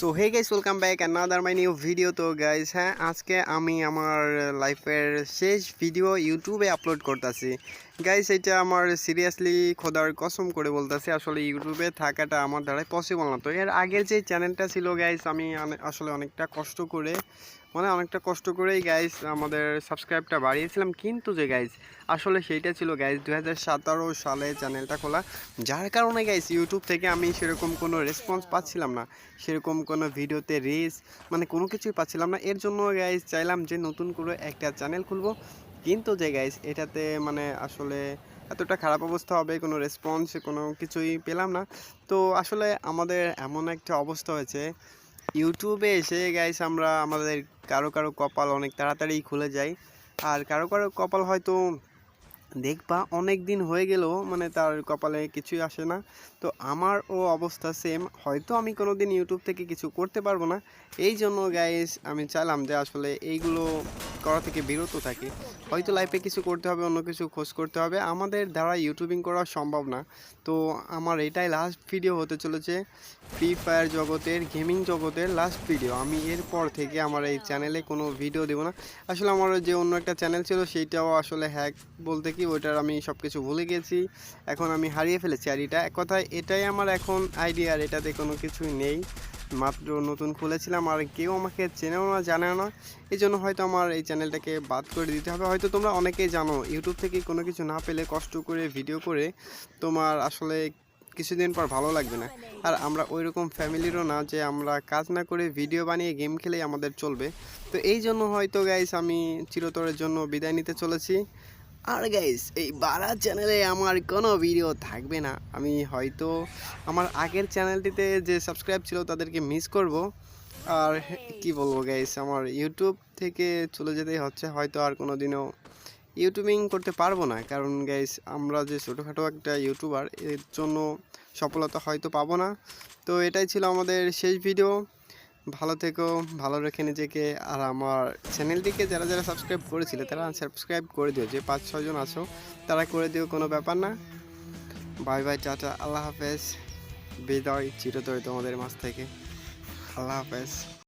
So hey guys welcome back another my new video তো guys হ্যাঁ আজকে আমি আমার লাইফের শেষ ভিডিও ইউটিউবে আপলোড করতেছি। গাইস এটা আমার সিরিয়াসলি খোদার কসম করে বলতেছি, আসলে ইউটিউবে থাকাটা আমার দ্বারাই পসিবল না। তো এর আগের যে চ্যানেলটা ছিল গাইস আমি আসলে অনেকটা কষ্ট করে মানে অনেকটা কষ্ট করেই গাইস আমাদের সাবস্ক্রাইবটা বাড়িয়েছিলাম। কিন্তু যে গাইস আসলে সেইটা ছিল গাইস দু সালে চ্যানেলটা খোলা। যার কারণে গাইস ইউটিউব থেকে আমি সেরকম কোনো রেসপন্স পাচ্ছিলাম না। সেরকম কোনো ভিডিওতে রিস মানে কোনো কিছুই পাচ্ছিলাম না। এর জন্য গাইস চাইলাম যে, নতুন করে একটা চ্যানেল খুলবো। কিন্তু যে গাইস এটাতে মানে আসলে এতটা খারাপ অবস্থা হবে, কোনো রেসপন্স কোনো কিছুই পেলাম না। তো আসলে আমাদের এমন একটা অবস্থা হয়েছে ইউটিউবে এসে গাইস আমরা আমাদের কারও কারও কপাল অনেক তাড়াতাড়ি খুলে যায়। আর কারও কারও কপাল হয়তো দেখবা অনেক দিন হয়ে গেলেও মানে তার কপালে কিছুই আসে না। তো আমারও অবস্থা সেম হয়তো আমি কোনো দিন ইউটিউব থেকে কিছু করতে পারব না। এই জন্য গাইস আমি চাইলাম যে আসলে এইগুলো করা থেকে বিরত থাকি। হয়তো লাইফে কিছু করতে হবে, অন্য কিছু খোঁজ করতে হবে। আমাদের দ্বারা ইউটিউবিং করা সম্ভব না। তো আমার এটাই লাস্ট ভিডিও হতে চলেছে ফ্রি ফায়ার জগতের গেমিং জগতের লাস্ট ভিডিও আমি এরপর থেকে আমার এই চ্যানেলে কোনো ভিডিও দেবো না। আসলে আমার যে অন্য একটা চ্যানেল ছিল, সেইটাও আসলে হ্যাক বলতে কি ওইটার আমি সব কিছু ভুলে গেছি। এখন আমি হারিয়ে ফেলেছি আর এটা এক কথায় এটাই আমার এখন আইডিয়া আর এটাতে কোনো কিছুই নেই। মাত্র নতুন খুলেছিলাম আর কেউ আমাকে চেনেও না, জানেও না। এই জন্য হয়তো আমার এই চ্যানেলটাকে বাদ করে দিতে হবে। হয়তো তোমরা অনেকেই জানো, ইউটিউব থেকে কোনো কিছু না পেলে কষ্ট করে ভিডিও করে তোমার আসলে কিছুদিন পর ভালো লাগবে না। আর আমরা ওই রকম ফ্যামিলিরও না যে আমরা কাজ না করে ভিডিও বানিয়ে গেম খেলেই আমাদের চলবে। তো এই জন্য হয়তো গাইস আমি চিরতরের জন্য বিদায় নিতে চলেছি। আর গাইস এই বারা চ্যানেলে আমার কোনো ভিডিও থাকবে না। আমি হয়তো আমার আগের চ্যানেলটিতে যে সাবস্ক্রাইব ছিল তাদেরকে মিস করব। আর কি বলব গাইস আমার ইউটিউব থেকে চলে যেতেই হচ্ছে, হয়তো আর কোনো দিনও ইউটিউবিং করতে পারব না। কারণ গাইস আমরা যে ছোটোখাটো একটা ইউটিউবার এর জন্য সফলতা হয়তো পাবো না। তো এটাই ছিল আমাদের শেষ ভিডিও ভালো থেকো, ভালো রেখে নিজেকে। আর আমার চ্যানেলটিকে যারা যারা সাবস্ক্রাইব করেছিলে, তারা সাবস্ক্রাইব করে দিও। যে পাঁচ ছজন আছো, তারা করে দিও, কোনো ব্যাপার না। বাই বাই টাটা, আল্লাহ হাফেজ। বিদায়, চিরতরে তোমাদের মাছ থেকে। আল্লাহ হাফেজ।